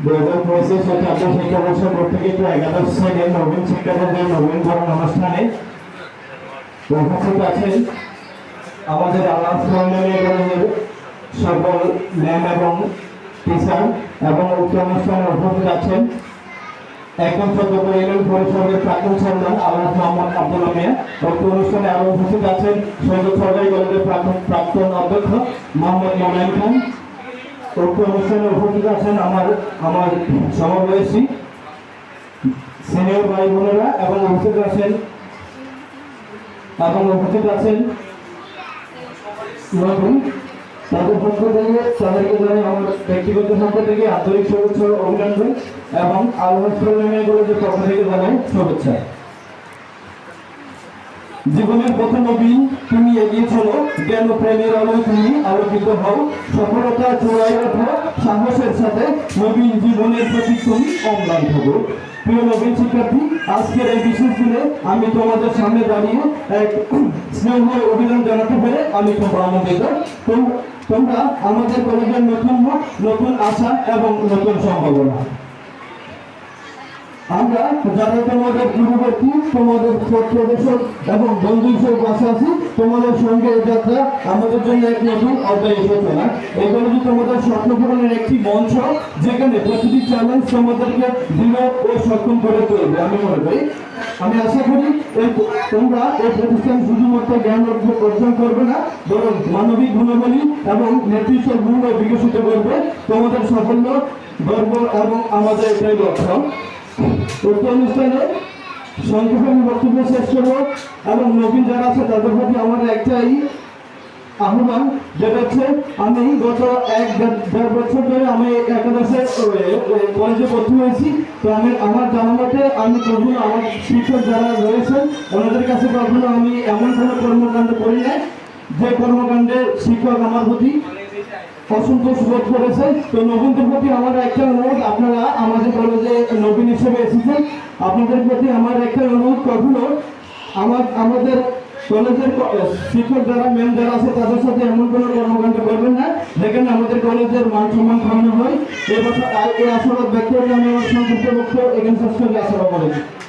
দুই হাজার পঁচিশ ছাব্বিশ শিক্ষাবর্ষ প্রত্যেকিত একাদশ শ্রেণির নবীন শিক্ষার্থীদের নবীন ধরন অনুষ্ঠানে উপস্থিত আছেন। আমাদের সকল ম্যাম এবং টিচার এবং অনুষ্ঠানে উপস্থিত আছেন। একদম প্রাক্তন অনুষ্ঠানে অধ্যক্ষ মোহাম্মদ মোমেন খান। উক্ত অনুষ্ঠানে উপস্থিত আছেন আমার আমার সমবয়সী সিনিয়র ভাই বোনেরা, এবং উপস্থিত আছেন, এবং উপস্থিত আছেন নতুন তাদের পক্ষ থেকে তাদেরকে জানাই আমার ব্যক্তিগত পক্ষ থেকে আন্তরিক শুভেচ্ছা অভিনন্দন এবং আলহামদুলিল্লাহ পক্ষ থেকে জানাই শুভেচ্ছা। জীবনের পথে নবীন তুমি এগিয়ে চলো, জ্ঞান প্রেমের আলোয় তুমি আলোকিত হও। সফলতা চূড়ায় ওঠো, সাহসের সাথে নবীন জীবনের প্রতি তুমি অম্লান থাকো প্রিয় নবীন শিক্ষার্থী, আজকের এই বিশেষ দিনে আমি তোমাদের সামনে দাঁড়িয়ে এক স্নেহ অভিযান জানাতে পেরে আমি খুব আনন্দিত। তোমরা আমাদের কলেজের নতুন নতুন আশা এবং নতুন সম্ভাবনা। আমরা যারা তোমাদের পূর্ববর্তী তোমাদের প্রদর্শক এবং বন্ধু হিসেবে পাশে আছি, তোমাদের সঙ্গে এই যাত্রা আমাদের জন্য এক নতুন অধ্যায় এসেছে না এই কলেজে তোমাদের স্বপ্ন পূরণের একটি মঞ্চ, যেখানে প্রতিটি চ্যালেঞ্জ তোমাদেরকে দৃঢ় ও সক্ষম করে তুলবে, আমি মনে করি। আমি আশা করি তোমরা এই প্রতিষ্ঠান শুধুমাত্র জ্ঞান অর্জন করবে না, বরং মানবিক গুণাবলী এবং নেতৃত্ব গুণ বিকশিত করবে। তোমাদের সাফল্য, গর্ব এবং আমাদের এটাই লক্ষ্য। উক্ত অনুষ্ঠানে সংক্ষেপে আমি বক্তব্য শেষ করব এবং নবীন যারা আছে, তাদের প্রতি আমার একটাই আহ্বান, যেটা হচ্ছে আমি গত এক দেড় বছর ধরে আমি একাদশে কলেজে ভর্তি হয়েছি। তো আমি আমার জানা আমি কখনো আমার শিক্ষক যারা রয়েছেন, ওনাদের কাছে আমি এমন কোনো কর্মকাণ্ড করি নাই, যে কর্মকাণ্ডে শিক্ষক আমার প্রতি অসন্তোষ বোধ করেছে। তো নবীনদের প্রতি আমার একটা অনুরোধ, আপনারা হিসেবে আপনাদের প্রতি আমার একটা অনুরোধ কখনো আমার আমাদের কলেজের শিক্ষক যারা ম্যাম যারা আছে, তাদের সাথে এমন কোনো কর্মকাণ্ড করবেন না। দেখেন আমাদের কলেজের মান সম্মান ক্ষুণ্ণ হয়। এ বছর এই আশীর্বাদ ব্যক্তি আমি আমার সংক্ষিপ্ত বক্তব্য এখানে শেষ করে আসসালামু আলাইকুম।